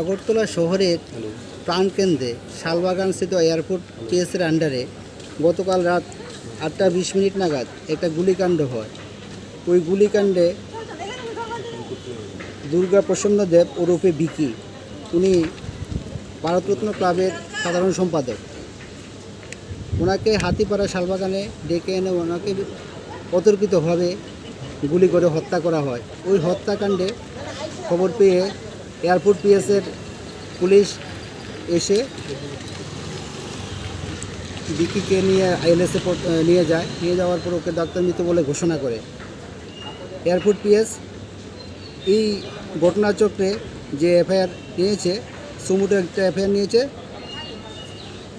আগরতলা শহরের প্রাণকেন্দ্রে শালবাগান স্থিত এয়ারপোর্ট পিএসের আন্ডারে গতকাল রাত আটটা বিশ মিনিট নাগাদ একটা গুলিকাণ্ড হয়। ওই গুলিকাণ্ডে দুর্গা প্রসন্ন দেব ওরফে বিকি। উনি ভারতরত্ন ক্লাবের সাধারণ সম্পাদক। ওনাকে হাতিপাড়া শালবাগানে ডেকে এনে ওনাকে অতর্কিতভাবে গুলি করে হত্যা করা হয়। ওই হত্যাকাণ্ডে খবর পেয়ে এয়ারপোর্ট পিএসের পুলিশ এসে বিকিকে নিয়ে আইএলএসে নিয়ে যায়। নিয়ে যাওয়ার পর ওকে ডাক্তার মৃত বলে ঘোষণা করে। এয়ারপোর্ট পিএস এই ঘটনাচক্রে যে এফআইআর নিয়েছে সুমুটো একটা এফআইআর নিয়েছে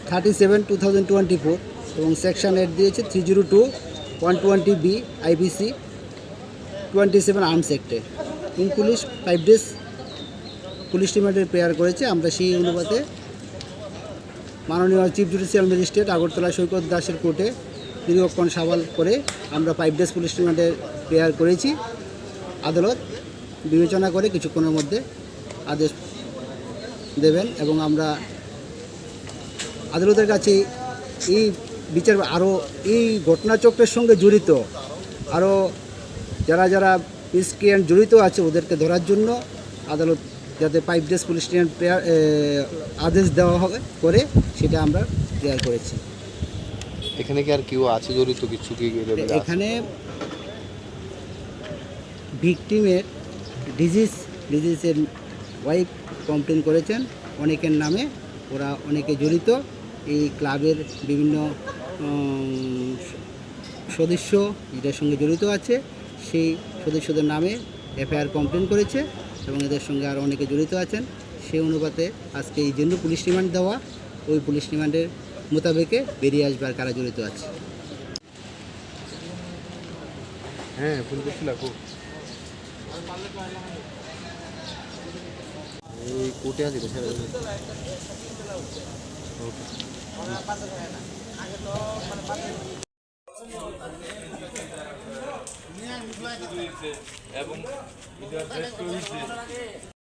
thirty seven, two thousand twenty four এবং সেকশন এইট দিয়েছে three zero two, one twenty B IPC twenty seven arms অ্যাক্টে। এবং পুলিশ, ফাইভ ডেজ পুলিশ রিমান্ডের প্রেয়ার করেছে। আমরা সেই অনুপাতে মাননীয় chief judicial magistrate Agartala Saikat দাসের কোর্টে দীর্ঘক্ষণ সওয়াল করে আমরা ফাইভ ডেজ পুলিশ রিমান্ডের প্রেয়ার করেছি। আদালত বিবেচনা করে কিছুক্ষণের মধ্যে আদেশ দেবেন এবং আমরা আদালতের কাছে এই বিচার আরও এই ঘটনাচক্রের সঙ্গে জড়িত আরও যারা যারা মিসক্রিয়ান জড়িত আছে ওদেরকে ধরার জন্য আদালত যাতে পাইপ ডেস পুলিশ স্টেশন প্রেয়ার আদেশ দেওয়া হবে করে সেটা আমরা প্রেয়ার করেছি। এখানে কি আর কেউ আছে জড়িত কিছু কি? এখানে ভিকটিমের ডিজিজ ডিজিজের ওয়াইফ কমপ্লেন করেছেন অনেকের নামে ওরা অনেকে জড়িত। এই ক্লাবের বিভিন্ন সদস্য এটার সঙ্গে জড়িত আছে। সেই সদস্যদের নামে এফআইআর কমপ্লেন করেছে এবং এদের সঙ্গে আরও অনেকে জড়িত আছেন। সেই অনুপাতে আজকে এই জন্য পুলিশ রিমান্ড দেওয়া, ওই পুলিশ রিমান্ডের মোতাবেকে বেরিয়ে আসবে আর কারা জড়িত আছে। হ্যাঁ ফোন এই কোর্টে আছে তো স্যার এবং